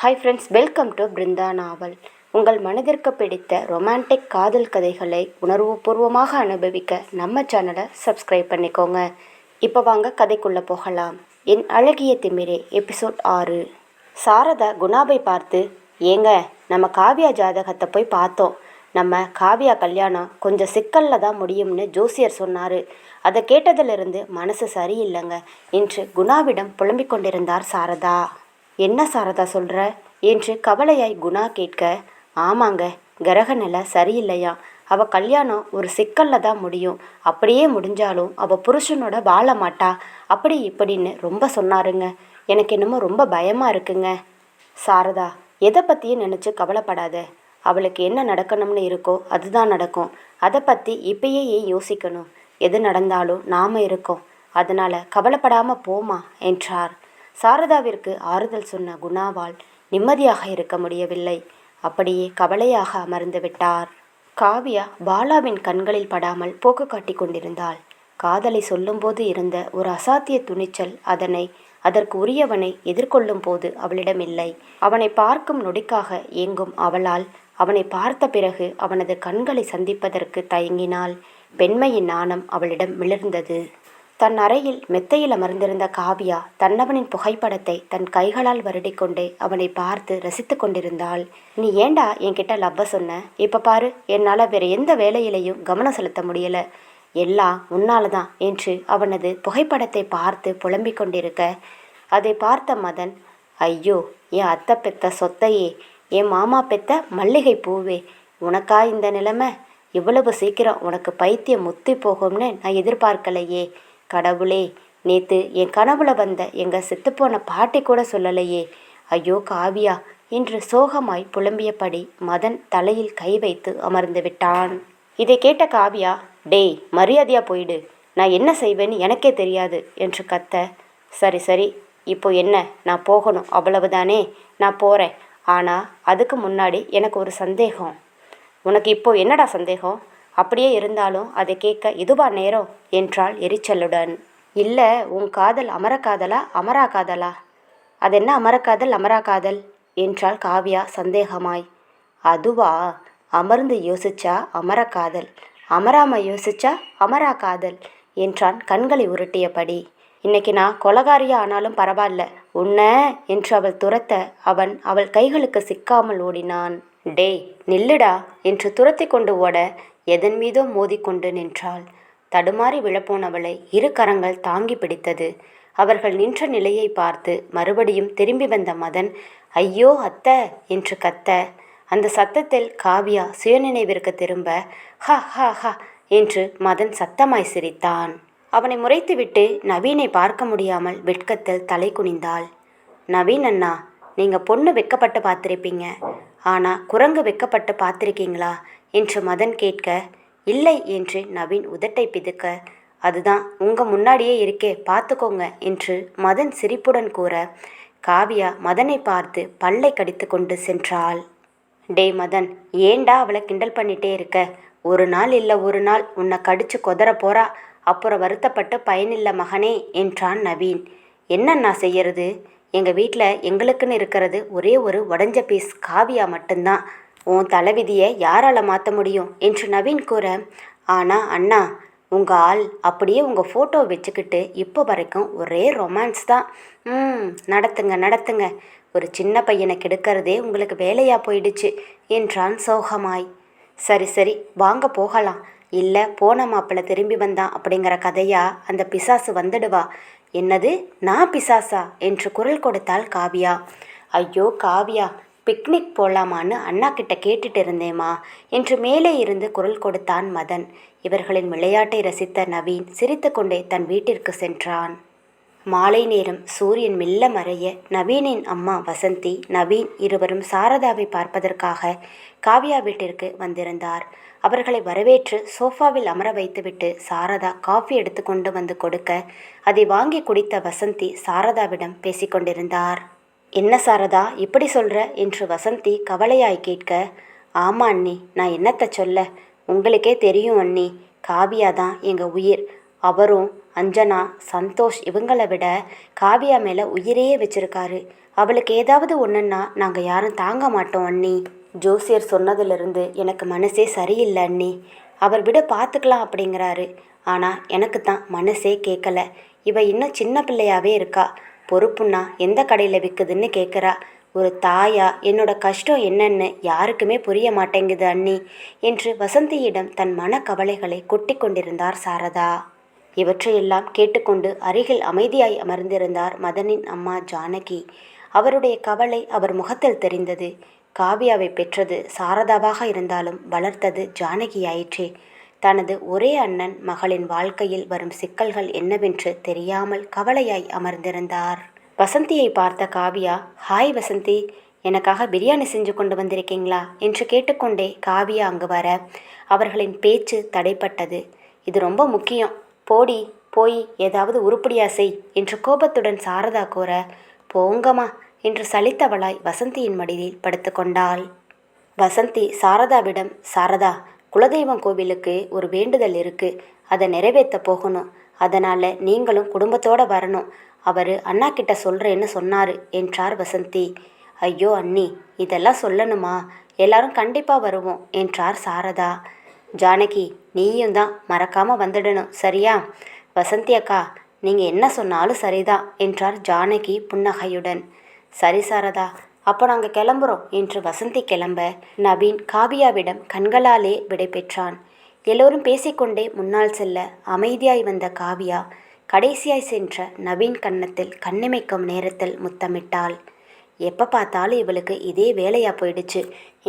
Hi friends welcome to Brinda novel உங்கள் மனதிற்கு பிடித்த ரொமான்டிக் காதல் கதைகளை உணர்வுபூர்வமாக அனுபவிக்க நம்ம சேனலை சப்ஸ்கிரைப் பண்ணிக்கோங்க. இப்போ வாங்க கதைக்குள்ளே போகலாம். என் அழகிய திமிரே எபிசோட் ஆறு. சாரதா குணாபை பார்த்து ஏங்க நம்ம காவியா ஜாதகத்தை போய் பார்த்தோம். நம்ம காவியா கல்யாணம் கொஞ்சம் சிக்கலில் தான் முடியும்னு ஜோசியர் சொன்னார். அதை கேட்டதிலிருந்து மனசு சரியில்லைங்க என்று குணாவிடம் புலம்பிக் கொண்டிருந்தார் சாரதா. என்ன சாரதா சொல்கிற என்று கவலையாய் குணா கேட்க ஆமாங்க கிரக நிலை சரியில்லையா? அவ கல்யாணம் ஒரு சிக்கலில் தான் முடியும். அப்படியே முடிஞ்சாலும் அவ புருஷனோட வாழ மாட்டா. அப்படி இப்படின்னு ரொம்ப சொன்னாருங்க. எனக்கு என்னமோ ரொம்ப பயமாக இருக்குங்க. சாரதா எதை பற்றியும் நினச்சி கவலைப்படாத. அவளுக்கு என்ன நடக்கணும்னு இருக்கோ அதுதான் நடக்கும். அதை பற்றி இப்பயே ஏன் யோசிக்கணும். எது நடந்தாலும் நாம் இருக்கோம். அதனால் கவலைப்படாமல் போமா என்றார். சாரதாவிற்கு ஆறுதல் சொன்ன குணாவால் நிம்மதியாக இருக்க முடியவில்லை. அப்படியே கவலையாக அமர்ந்து விட்டார். காவியா பாலாவின் கண்களில் படாமல் போக்கு காட்டி கொண்டிருந்தாள். காதலை சொல்லும்போது இருந்த ஒரு அசாத்திய துணிச்சல் அதனை அதற்கு உரியவனை எதிர்கொள்ளும் போது அவளிடம் இல்லை. அவனை பார்க்கும் நொடிக்காக ஏங்கும் அவளால் அவனை பார்த்த பிறகு அவனது கண்களை சந்திப்பதற்கு தயங்கினாள். பெண்மையின் நாணம் அவளிடம் மிளர்ந்தது தன் அறையில் மெத்தையில் அமர்ந்திருந்த காவியா தன்னவனின் புகைப்படத்தை தன் கைகளால் வருடிக்கொண்டே அவனை பார்த்து ரசித்து கொண்டிருந்தாள். நீ ஏண்டா என்கிட்ட லவ்வ சொன்ன? இப்ப பாரு என்னால் வேற எந்த வேலையிலையும் கவனம் செலுத்த முடியல. எல்லாம் உன்னால தான் என்று அவனது புகைப்படத்தை பார்த்து புலம்பிக் கொண்டிருக்க. அதை பார்த்த மதன் ஐயோ என் அத்தை பெத்த சொத்தையே என் மாமா பெத்த மல்லிகை பூவே உனக்கா இந்த நிலைமை? இவ்வளவு சீக்கிரம் உனக்கு பைத்தியம் முத்தி போகும்னு நான் எதிர்பார்க்கலையே. கடவுளே நேத்து என் கனவுல வந்த எங்க செத்துப்போன பாட்டி கூட சொல்லலையே. ஐயோ காவியா என்று சோகமாய் புலம்பியபடி மதன் தலையில் கை வைத்து அமர்ந்து விட்டான். இதை கேட்ட காவியா டேய் மரியாதையா போயிடு. நான் என்ன செய்வேன்னு எனக்கே தெரியாது என்று கத்த. சரி சரி இப்போ என்ன? நான் போகணும் அவ்வளவுதானே? நான் போகிறேன் ஆனால் அதுக்கு முன்னாடி எனக்கு ஒரு சந்தேகம். உனக்கு இப்போ என்னடா சந்தேகம்? அப்படியே இருந்தாலும் அதை கேட்க இதுவா நேரம் என்றாள் எரிச்சலுடன். இல்லை உன் காதல் அமரக்காதலா அமரா காதலா? அது என்ன அமரக்காதல் அமரா காதல்? என்றாள் காவ்யா சந்தேகமாய். அதுவா? அமர்ந்து யோசிச்சா அமரக்காதல் அமராம யோசிச்சா அமரா காதல் என்றான் கண்களை உருட்டியபடி. இன்னைக்கு நான் கொலகாரியா ஆனாலும் பரவாயில்ல உன்ன என்று அவள் துரத்த அவன் அவள் கைகளுக்கு சிக்காமல் ஓடினான். டேய் நில்லுடா என்று துரத்தி கொண்டு ஓட எதன் மீதோ மோதிக்கொண்டு நின்றாள். தடுமாறி விழப்போனவளை இரு கரங்கள் தாங்கி பிடித்தது. அவர்கள் நின்ற நிலையை பார்த்து மறுபடியும் திரும்பி வந்த மதன் ஐயோ அத்த என்று கத்த. அந்த சத்தத்தில் காவியா சுயநினைவிற்கு திரும்ப ஹ ஹ ஹ என்று மதன் சத்தமாய் சிரித்தான். அவனை முறைத்துவிட்டு நவீனை பார்க்க முடியாமல் வெட்கத்தில் தலை குனிந்தாள். நவீன் அண்ணா நீங்கள் பொண்ணு வெக்கப்பட்டு பார்த்துருப்பீங்க. ஆனால் குரங்கு வைக்கப்பட்டு பார்த்துருக்கீங்களா? என்று மதன் கேட்க இல்லை என்று நவீன் உதட்டை பிதுக்க அதுதான் உங்கள் முன்னாடியே இருக்கே பார்த்துக்கோங்க என்று மதன் சிரிப்புடன் கூற காவியா மதனை பார்த்து பல்லை கடித்து கொண்டு சென்றாள். டேய் மதன் ஏண்டா அவளை கிண்டல் பண்ணிட்டே இருக்க? ஒரு நாள் இல்லை ஒரு நாள் உன்னை கடிச்சு கொதற போறா அப்புறம் வருத்தப்பட்டு பயனில்லை மகனே என்றான் நவீன். என்னண்ணா செய்யறது? எங்கள் வீட்டில் எங்களுக்குன்னு இருக்கிறது ஒரே ஒரு உடஞ்ச பீஸ் காவியா மட்டும்தான். உன் தலைவிதியை யாரால் மாற்ற முடியும்? என்று நவீன் கூற ஆனால் அண்ணா உங்கள் ஆள் அப்படியே உங்கள் ஃபோட்டோ வச்சுக்கிட்டு இப்போ வரைக்கும் ஒரே ரொமான்ஸ் தான். ம் நடத்துங்க நடத்துங்க. ஒரு சின்ன பையனை கெடுக்கிறதே உங்களுக்கு வேலையாக போயிடுச்சு என்றான் சோகமாய். சரி சரி வாங்க போகலாம். இல்லை போன மாப்பிள்ளை திரும்பி வந்தான் அப்படிங்கிற கதையா அந்த பிசாசு வந்துடுவா. என்னது? நான் பிசாசா? என்று குரல் கொடுத்தாள் காவியா. ஐயோ காவியா பிக்னிக் போலாமான்னு அண்ணா கிட்ட கேட்டுட்டு இருந்தேம்மா என்று மேலே இருந்து குரல் கொடுத்தான் மதன். இவர்களின் விளையாட்டை ரசித்த நவீன் சிரித்துக்கொண்டே தன் வீட்டிற்கு சென்றான். மாலை நேரம் சூரியன் மெல்ல மறைய நவீனின் அம்மா வசந்தி நவீன் இருவரும் சாரதாவை பார்ப்பதற்காக காவியா வீட்டிற்கு வந்திருந்தார். அவர்களை வரவேற்று சோஃபாவில் அமர வைத்துவிட்டு சாரதா காஃபி எடுத்து கொண்டு வந்து கொடுக்க அதை வாங்கி குடித்த வசந்தி சாரதாவிடம் பேசிக்கொண்டிருந்தார் என்ன சாரதா இப்படி சொல்ற? என்று வசந்தி கவலையாய் கேட்க ஆமா அண்ணி நான் என்னத்தை சொல்ல? உங்களுக்கே தெரியும் அண்ணி காவியா தான் எங்கள் உயிர். அவரும் அஞ்சனா சந்தோஷ் இவங்களை விட காவியா மேலே உயிரையே வச்சிருக்காரு. அவளுக்கு ஏதாவது ஒன்றுன்னா நாங்கள் யாரும் தாங்க மாட்டோம் அண்ணி. ஜோசியர் சொன்னதிலிருந்து எனக்கு மனசே சரியில்லை அண்ணி. அவர் விட பார்த்துக்கலாம் அப்படிங்கிறாரு. ஆனால் எனக்கு தான் மனசே கேட்கல இவ இன்னும் சின்ன பிள்ளையாவே இருக்கா. பொறுப்புன்னா எந்த கடையில் விற்குதுன்னு கேட்குறா ஒரு தாயா என்னோட கஷ்டம் என்னன்னு யாருக்குமே புரிய மாட்டேங்குது அண்ணி என்று வசந்தியிடம் தன் மனக்கவலைகளை கொட்டி கொண்டிருந்தார் சாரதா. இவற்றையெல்லாம் கேட்டுக்கொண்டு அருகில் அமைதியாய் அமர்ந்திருந்தார் மதனின் அம்மா ஜானகி. அவருடைய கவலை அவர் முகத்தில் தெரிந்தது. காவியாவை பெற்றது சாரதாவாக இருந்தாலும் வளர்த்தது ஜானகி ஆயிற்றே தனது ஒரே அண்ணன் மகளின் வாழ்க்கையில் வரும் சிக்கல்கள் என்னவென்று தெரியாமல் கவலையாய் அமர்ந்திருந்தார். வசந்தியை பார்த்த காவியா ஹாய் வசந்தி எனக்காக பிரியாணி செஞ்சு கொண்டு வந்திருக்கீங்களா? என்று கேட்டுக்கொண்டே காவியா அங்கு வர அவர்களின் பேச்சு தடைப்பட்டது. இது ரொம்ப முக்கியம். போடி போய் ஏதாவது உருப்படியா செய் என்று கோபத்துடன் சாரதா கூற போங்கம்மா என்று சலித்தவளாய் வசந்தியின் மடியில் படுத்துக்கொண்டாள் வசந்தி சாரதாவிடம் சாரதா குலதெய்வம் கோவிலுக்கு ஒரு வேண்டுதல் இருக்கு. அதை நிறைவேற்ற போகணும். அதனால நீங்களும் குடும்பத்தோட வரணும். அவர் அண்ணா கிட்ட சொல்றேன்னு சொன்னாரு என்றார் வசந்தி. ஐயோ அண்ணி இதெல்லாம் சொல்லணுமா? எல்லாரும் கண்டிப்பாக வருவோம் என்றார் சாரதா. ஜானகி நீயும் தான் மறக்காமல் வந்துடணும் சரியா? வசந்தி அக்கா நீங்கள் என்ன சொன்னாலும் சரிதான் என்றார் ஜானகி புன்னகையுடன். சரி சாரதா அப்போ நாங்கள் கிளம்புறோம் என்று வசந்தி கிளம்ப நவீன் காவியாவிடம் கண்களாலே விடை பெற்றான். எல்லோரும் பேசிக்கொண்டே முன்னால் செல்ல அமைதியாய் வந்த காவியா கடைசியாய் சென்ற நவீன் கன்னத்தில் கண்ணிமைக்கும் நேரத்தில் முத்தமிட்டாள். எப்போ பார்த்தாலும் இவளுக்கு இதே வேலையா போயிடுச்சு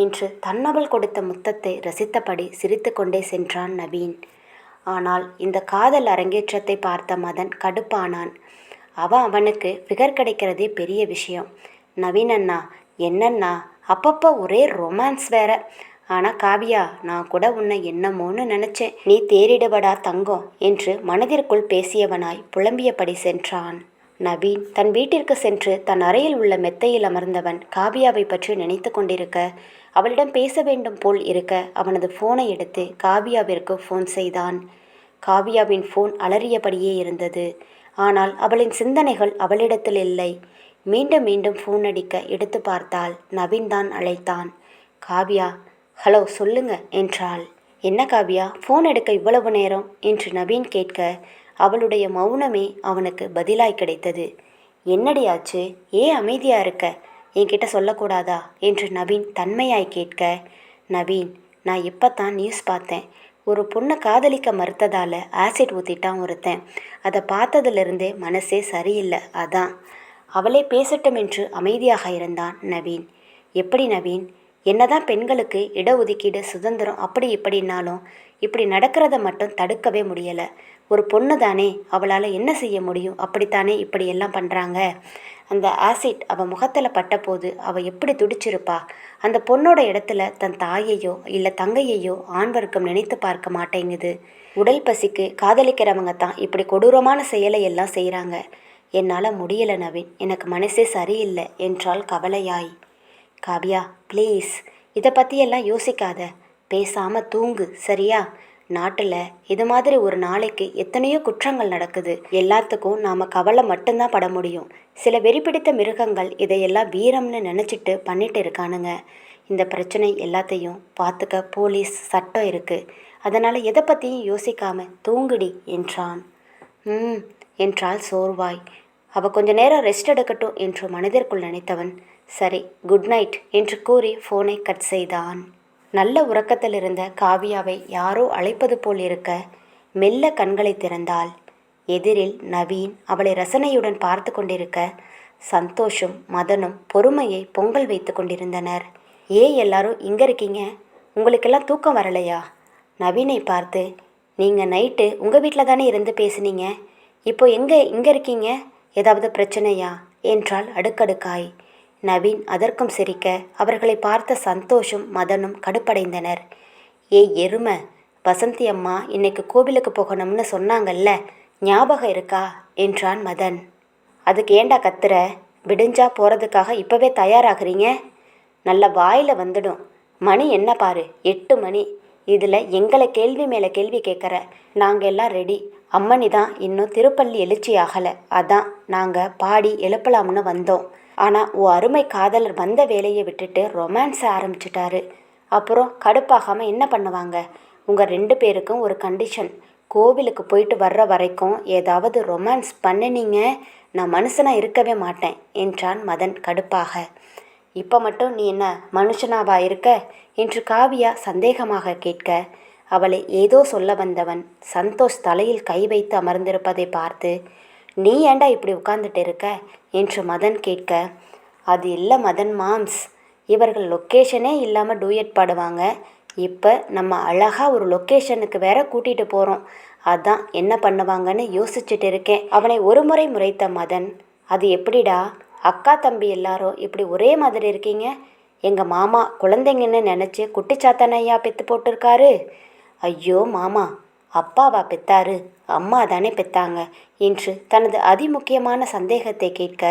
என்று தன்னவள் கொடுத்த முத்தத்தை ரசித்தபடி சிரித்துக்கொண்டே சென்றான் நவீன். ஆனால் இந்த காதல் அரங்கேற்றத்தை பார்த்த மதன் கடுப்பானான். அவன் அவனுக்கு ஃபிகர் கிடைக்கிறதே பெரிய விஷயம். நவீன் அண்ணா என்னண்ணா அப்பப்போ ஒரே ரொமான்ஸ் வேற. ஆனால் காவியா நான் கூட உன்னை என்னமோன்னு நினச்சேன். நீ தேறிடுவடா தங்கம் என்று மனதிற்குள் பேசியவனாய் புலம்பியபடி சென்றான். நவீன் தன் வீட்டிற்கு சென்று தன் அறையில் உள்ள மெத்தையில் அமர்ந்தவன் காவியாவை பற்றி நினைத்து கொண்டிருக்க அவளிடம் பேச வேண்டும் போல் இருக்க அவனது ஃபோனை எடுத்து காவியாவிற்கு ஃபோன் செய்தான். காவியாவின் ஃபோன் அலறியபடியே இருந்தது. ஆனால் அவளின் சிந்தனைகள் அவளிடத்தில் இல்லை. மீண்டும் மீண்டும் ஃபோன் அடிக்க எடுத்து பார்த்தால் நவீன் தான் அழைத்தான். காவியா ஹலோ சொல்லுங்க என்றாள். என்ன காவியா ஃபோன் எடுக்க இவ்வளவு நேரம்? என்று நவீன் கேட்க அவளுடைய மௌனமே அவனுக்கு பதிலாய் கிடைத்தது. என்னடியாச்சு ஏன் அமைதியாக இருக்க? என்கிட்ட சொல்லக்கூடாதா? என்று நவீன் தன்மையாய் கேட்க நவீன் நான் இப்போ தான் நியூஸ் பார்த்தேன். ஒரு பொண்ணை காதலிக்க மறுத்ததால் ஆசிட் ஊற்றிட்டான் ஒருத்தன். அதை பார்த்ததுலேருந்தே மனசே சரியில்லை அதான். அவளே பேசட்டும் என்று அமைதியாக இருந்தான் நவீன். எப்படி நவீன்? என்னதான் பெண்களுக்கு இடஒதுக்கீடு சுதந்திரம் அப்படி இப்படின்னாலும் இப்படி நடக்கிறத மட்டும் தடுக்கவே முடியலை. ஒரு பொண்ணு தானே அவளால் என்ன செய்ய முடியும்? அப்படித்தானே இப்படி எல்லாம் பண்ணுறாங்க அந்த ஆசிட் அவள் முகத்தில் பட்டபோது அவள் எப்படி துடிச்சிருப்பா? அந்த பொண்ணோட இடத்துல தன் தாயையோ இல்லை தங்கையையோ ஆண் வர்க்கம் நினைத்து பார்க்க மாட்டேங்குது. உடல் பசிக்கு காதலிக்கிறவங்க தான் இப்படி கொடூரமான செயலை எல்லாம் செய்கிறாங்க என்னால் முடியல நவீன். எனக்கு மனசே சரியில்லை என்றால் கவலையாய். காவியா ப்ளீஸ் இதை பற்றியெல்லாம் யோசிக்காத. பேசாமல் தூங்கு சரியா? நாட்டில் இது மாதிரி ஒரு நாளைக்கு எத்தனையோ குற்றங்கள் நடக்குது. எல்லாத்துக்கும் நாம் கவலை மட்டும்தான் பட முடியும். சில வெறிப்பிடித்த மிருகங்கள் இதையெல்லாம் வீரம்னு நினச்சிட்டு பண்ணிட்டு இருக்கானுங்க. இந்த பிரச்சனை எல்லாத்தையும் பார்த்துக்க போலீஸ் சட்டம் இருக்குது அதனால் எதை பற்றியும் யோசிக்காமல் தூங்குடி என்றான். ம் என்றாள் சோர்வாய். அவள் கொஞ்ச நேரம் ரெஸ்ட் எடுக்கட்டும் என்று மனதிற்குள் நினைத்தவன். சரி குட் நைட் என்று கூறி ஃபோனை கட் செய்தான். நல்ல உறக்கத்தில் இருந்த காவியாவை யாரோ அழைப்பது போல் இருக்க மெல்ல கண்களை திறந்தாள். எதிரில் நவீன் அவளை ரசனையுடன் பார்த்து கொண்டிருக்க சந்தோஷும் மதனும் பொறுமையை பொங்கல் வைத்து கொண்டிருந்தனர். ஏன் எல்லாரும் இங்கே இருக்கீங்க? உங்களுக்கெல்லாம் தூக்கம் வரலையா? நவீனை பார்த்து நீங்கள் நைட்டு உங்கள் வீட்டில் தானே இருந்து பேசுனீங்க? இப்போ எங்கே இங்கே இருக்கீங்க? ஏதாவது பிரச்சனையா? என்றாள் அடுக்கடுக்காய். நவீன் அதற்கும் சிரிக்க அவர்களை பார்த்த சந்தோஷும் மதனும் கடுப்படைந்தனர். ஏய் எருமை! வசந்தி அம்மா இன்னைக்கு கோவிலுக்கு போகணும்னு சொன்னாங்கல்ல ஞாபகம் இருக்கா? என்றான் மதன். அதுக்கு ஏண்டா கத்துற? விடிஞ்சா போகிறதுக்காக இப்போவே தயாராகிறீங்க? நல்ல வாயில் வந்துடும். மணி என்ன பாரு எட்டு மணி. இதில் எங்களை கேள்வி மேலே கேள்வி கேட்குற நாங்கள் எல்லாம் ரெடி அம்மனி தான் இன்னும் திருப்பள்ளி எழுச்சி ஆகலை அதான் நாங்கள் பாடி எழுப்பலாம்னு வந்தோம். ஆனால் உன் அருமை காதலர் வந்த வேலையை விட்டுட்டு ரொமான்ஸை ஆரம்பிச்சிட்டாரு. அப்புறம் கடுப்பாகாமல் என்ன பண்ணுவாங்க? உங்கள் ரெண்டு பேருக்கும் ஒரு கண்டிஷன் கோவிலுக்கு போயிட்டு வர்ற வரைக்கும் ஏதாவது ரொமான்ஸ் பண்ணினீங்க. நான் மனுஷனாக இருக்கவே மாட்டேன் என்றான் மதன் கடுப்பாக. இப்போ மட்டும் நீ என்ன மனுஷனாவா இருக்க? என்று காவியா சந்தேகமாக கேட்க அவளை ஏதோ சொல்ல வந்தவன் சந்தோஷ் தலையில் கை வைத்து அமர்ந்திருப்பதை பார்த்து நீ ஏன்டா இப்படி உட்கார்ந்துட்டு இருக்க? என்று மதன் கேட்க அது இல்லை மதன் மாம்ஸ். இவர்கள் லொக்கேஷனே இல்லாமல் டூயட் பாடுவாங்க. இப்போ நம்ம அழகாக ஒரு லொக்கேஷனுக்கு வேற கூட்டிகிட்டு போகிறோம் அதான் என்ன பண்ணுவாங்கன்னு யோசிச்சுட்டு இருக்கேன். அவனை ஒரு முறை முறைத்த மதன் அது எப்படிடா? அக்கா தம்பி எல்லாரும் இப்படி ஒரே மாதிரி இருக்கீங்க? எங்கள் மாமா குழந்தைங்கன்னு நினச்சி குட்டிச்சாத்தனையா பெற்று போட்டிருக்காரு. ஐயோ மாமா அப்பாவா பெத்தாரு? அம்மா தானே பெத்தாங்க? என்று தனது அதிமுக்கியமான சந்தேகத்தை கேட்க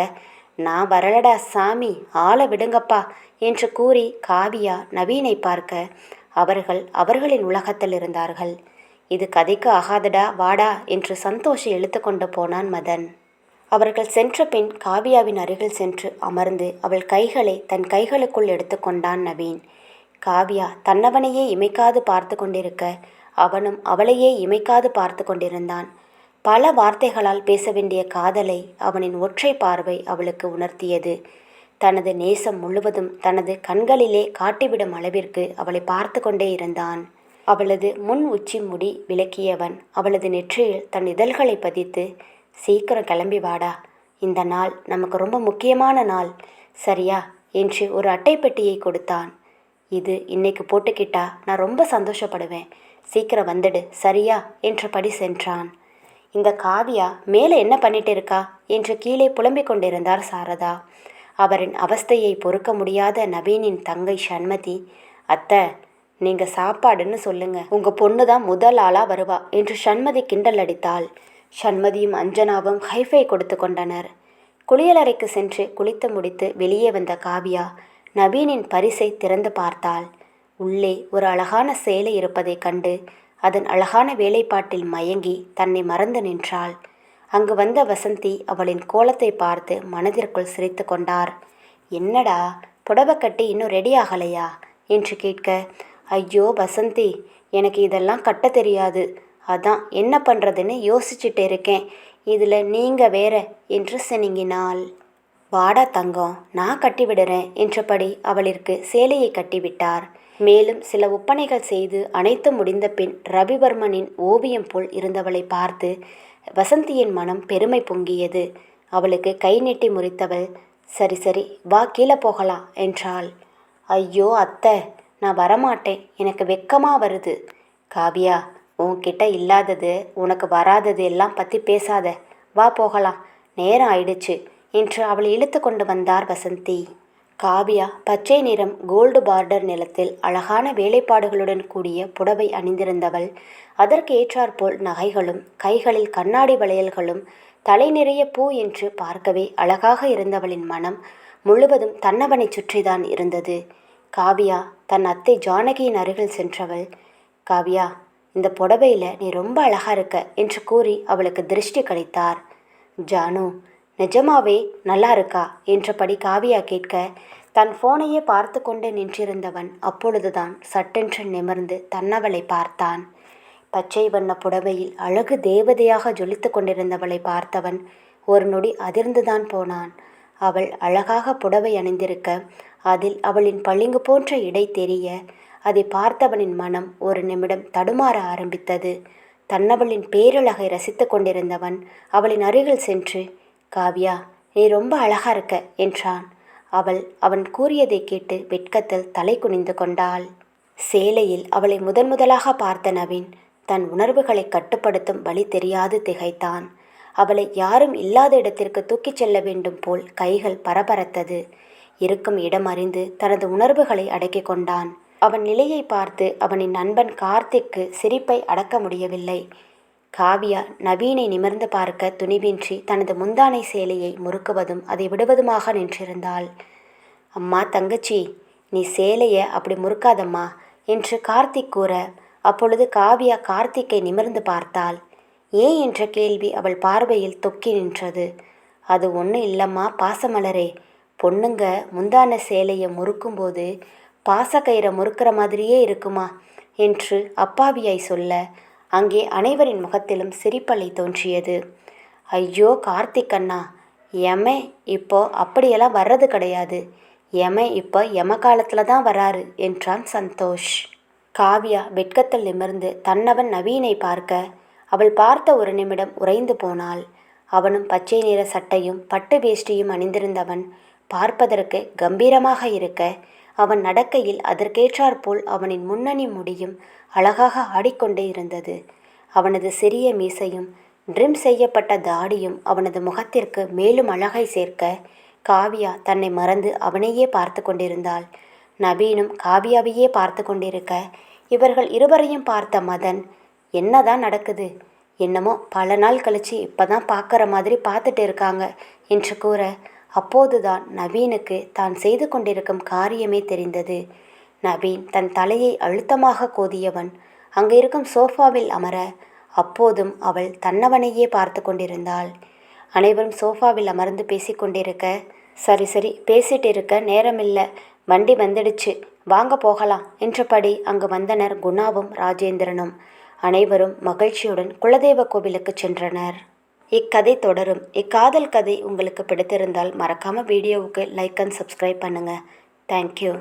நான் வரலடா சாமி ஆளை விடுங்கப்பா என்று கூறி காவியா நவீனை பார்க்க அவர்கள் அவர்களின் உலகத்தில் இருந்தார்கள். இது கதைக்கு ஆகாதடா வாடா என்று சந்தோஷி இழுத்து கொண்டு போனான் மதன். அவர்கள் சென்ற பின் காவியாவின் அருகில் சென்று அமர்ந்து அவள் கைகளை தன் கைகளுக்குள் எடுத்துக்கொண்டான் நவீன். காவியா தன்னவனையே இமைக்காது பார்த்து கொண்டிருக்க அவனும் அவளையே இமைக்காது பார்த்து கொண்டிருந்தான். பல வார்த்தைகளால் பேச வேண்டிய காதலை அவனின் ஒற்றை பார்வை அவளுக்கு உணர்த்தியது. தனது நேசம் முழுவதும் தனது கண்களிலே காட்டிவிடும் அளவிற்கு அவளை பார்த்து கொண்டே இருந்தான். அவளது முன் உச்சி முடி விலக்கியவன் அவளது நெற்றியில் தன் இதழ்களை பதித்து சீக்கிரம் கிளம்பி வாடா. இந்த நாள் நமக்கு ரொம்ப முக்கியமான நாள். சரியா என்று ஒரு அட்டைப்பெட்டியை கொடுத்தான். இது இன்னைக்கு போட்டுக்கிட்டா நான் ரொம்ப சந்தோஷப்படுவேன். சீக்கிரம் வந்துடு சரியா? என்றபடி சென்றான். இந்த காவியா மேலே என்ன பண்ணிட்டு இருக்கா என்று கீழே புலம்பிக் கொண்டிருந்தார் சாரதா. அவரின் அவஸ்தையை பொறுக்க முடியாத நவீனின் தங்கை சண்மதி அத்தை நீங்க சாப்பாடுன்னு சொல்லுங்க. உங்க பொண்ணு தான் முதல் ஆளா வருவா என்று சண்மதி கிண்டல் அடித்தாள். சண்மதியும் அஞ்சனாவும் ஹைஃபை கொடுத்து கொண்டனர். குளியலறைக்கு சென்று குளித்து முடித்து வெளியே வந்த காவியா நவீனின் பரிசை திறந்து பார்த்தாள். உள்ளே ஒரு அழகான சேலை இருப்பதைக் கண்டு அதன் அழகான வேலைப்பாட்டில் மயங்கி தன்னை மறந்து நின்றாள். அங்கு வந்த வசந்தி அவளின் கோலத்தை பார்த்து மனதிற்குள் சிரித்து கொண்டார். என்னடா புடவை கட்டி இன்னும் ரெடி ஆகலையா? என்று கேட்க ஐயோ வசந்தி எனக்கு இதெல்லாம் கட்ட தெரியாது. அதான் என்ன பண்ணுறதுன்னு யோசிச்சுட்டு இருக்கேன். இதில் நீங்கள் வேற என்று சினிங்கினாள். வாடா தங்கம் நான் கட்டிவிடுறேன் என்றபடி அவளிற்கு சேலையை கட்டிவிட்டார். மேலும் சில ஒப்பனைகள் செய்து அனைத்து முடிந்த பின் ரவிவர்மனின் ஓவியம் போல் இருந்தவளை பார்த்து வசந்தியின் மனம் பெருமை பொங்கியது. அவளுக்கு கை நீட்டி முறித்தவள். சரி சரி வா கீழே போகலாம் என்றாள். ஐயோ அத்தை நான் வரமாட்டேன். எனக்கு வெக்கமாக வருது. காவியா உன்கிட்ட இல்லாதது உனக்கு வராதது எல்லாம் பற்றி பேசாத. வா போகலாம். நேரம் ஆயிடுச்சு என்று அவளை இழுத்து கொண்டு வந்தார் வசந்தி. காவியா பச்சை நிறம் கோல்டு பார்டர் நிலத்தில் அழகான வேலைப்பாடுகளுடன் கூடிய புடவை அணிந்திருந்தவள். அதற்கு ஏற்றாற்போல் நகைகளும் கைகளில் கண்ணாடி வளையல்களும் தலை நிறைய பூ என்று பார்க்கவே அழகாக இருந்தவளின் மனம் முழுவதும் தன்னவனை சுற்றிதான் இருந்தது. காவியா தன் அத்தை ஜானகியின் அருகில் சென்றவள் காவியா இந்த புடவையில் நீ ரொம்ப அழகா இருக்க என்று கூறி அவளுக்கு திருஷ்டி கழித்தார் ஜானு நிஜமாவே நல்லா இருக்கா? என்றபடி காவியா கேட்க தன் ஃபோனையே பார்த்து கொண்டு நின்றிருந்தவன் அப்பொழுதுதான் சட்டென்று நிமிர்ந்து தன்னவளை பார்த்தான். பச்சை வண்ண புடவையில் அழகு தேவதையாக ஜொலித்து கொண்டிருந்தவளை பார்த்தவன் ஒரு நொடி அதிர்ந்துதான் போனான். அவள் அழகாக புடவை அணிந்திருக்க அதில் அவளின் பளிங்கு போன்ற இடை தெரிய அதை பார்த்தவனின் மனம் ஒரு நிமிடம் தடுமாற ஆரம்பித்தது. தன்னவளின் பேரழகை ரசித்து கொண்டிருந்தவன் அவளின் அருகில் சென்று காவ்யா நீ ரொம்ப அழகா இருக்க என்றான். அவள் அவன் கூறியதை கேட்டு வெட்கத்தில் தலை குனிந்து கொண்டாள். சேலையில் அவளை முதன் முதலாக பார்த்த நவீன் தன் உணர்வுகளை கட்டுப்படுத்தும் வழி தெரியாது திகைத்தான். அவளை யாரும் இல்லாத இடத்திற்கு தூக்கிச் செல்ல வேண்டும் போல் கைகள் பரபரத்தது. இருக்கும் இடம் அறிந்து தனது உணர்வுகளை அடக்கிக் கொண்டான். அவன் நிலையை பார்த்து அவனின் நண்பன் கார்த்திக்கு சிரிப்பை அடக்க முடியவில்லை. காவியா நவீனை நிமிர்ந்து பார்க்க துணிவின்றி தனது முந்தானை சேலையை முறுக்குவதும் அதை விடுவதுமாக நின்றிருந்தாள். அம்மா தங்கச்சி நீ சேலையை அப்படி முறுக்காதம்மா என்று கார்த்திக் கூற அப்பொழுது காவியா கார்த்திக்கை நிமிர்ந்து பார்த்தாள். ஏன்? என்ற கேள்வி அவள் பார்வையில் தொக்கி நின்றது. அது ஒன்றும் இல்லம்மா பாசமலரே. பொண்ணுங்க முந்தான சேலையை முறுக்கும்போது பாசக்கயிறை முறுக்கிற மாதிரியே இருக்குமா? என்று அப்பாவியாய் சொல்ல அங்கே அனைவரின் முகத்திலும் சிரிப்பலை தோன்றியது. ஐயோ கார்த்திக் அண்ணா எமன் இப்போ அப்படியெல்லாம் வர்றது கிடையாது. எமன் இப்போ எம காலத்தில் தான் வராரு என்றான் சந்தோஷ். காவியா வெட்கத்தில் நிமிர்ந்து தன்னவன் நவீனை பார்க்க அவள் பார்த்த ஒரு நிமிடம் உறைந்து போனாள். அவனும் பச்சை நிற சட்டையும் பட்டு வேஷ்டியும் அணிந்திருந்தவன் பார்ப்பதற்கு கம்பீரமாக இருக்க அவன் நடக்கையில் அதற்கேற்றாற்போல் அவனின் முன்னணி முடியும் அழகாக ஆடிக்கொண்டே இருந்தது. அவனது சிறிய மீசையும் ட்ரிம் செய்யப்பட்ட தாடியும் அவனது முகத்திற்கு மேலும் அழகை சேர்க்க காவியா தன்னை மறந்து அவனையே பார்த்து கொண்டிருந்தாள். நவீனும் காவியாவையே பார்த்து கொண்டிருக்க இவர்கள் இருவரையும் பார்த்த மதன் என்னதான் நடக்குது? என்னமோ பல நாள் கழிச்சு இப்போதான் பார்க்குற மாதிரி பார்த்துட்டு இருக்காங்க என்று கூற அப்போதுதான் நவீனுக்கு தான் செய்து கொண்டிருக்கும் காரியமே தெரிந்தது. நவீன் தன் தலையை அழுத்தமாக கோதியவன். அங்கு இருக்கும் சோஃபாவில் அமர அப்போதும் அவள் தன்னவனையே பார்த்து கொண்டிருந்தாள். அனைவரும் சோஃபாவில் அமர்ந்து பேசிக்கொண்டிருக்க சரி சரி பேசிட்டு இருக்க நேரமில்லை. வண்டி வந்துடுச்சு. வாங்க போகலாம். என்றபடி அங்கு வந்தனர் குணாவும் ராஜேந்திரனும். அனைவரும் மகிழ்ச்சியுடன் குலதெய்வ கோவிலுக்கு சென்றனர். இக்கதை தொடரும். இக்காதல் கதை உங்களுக்கு பிடித்திருந்தால் மறக்காமல் வீடியோவுக்கு லைக் அண்ட் சப்ஸ்கிரைப் பண்ணுங்கள் தேங்க்யூ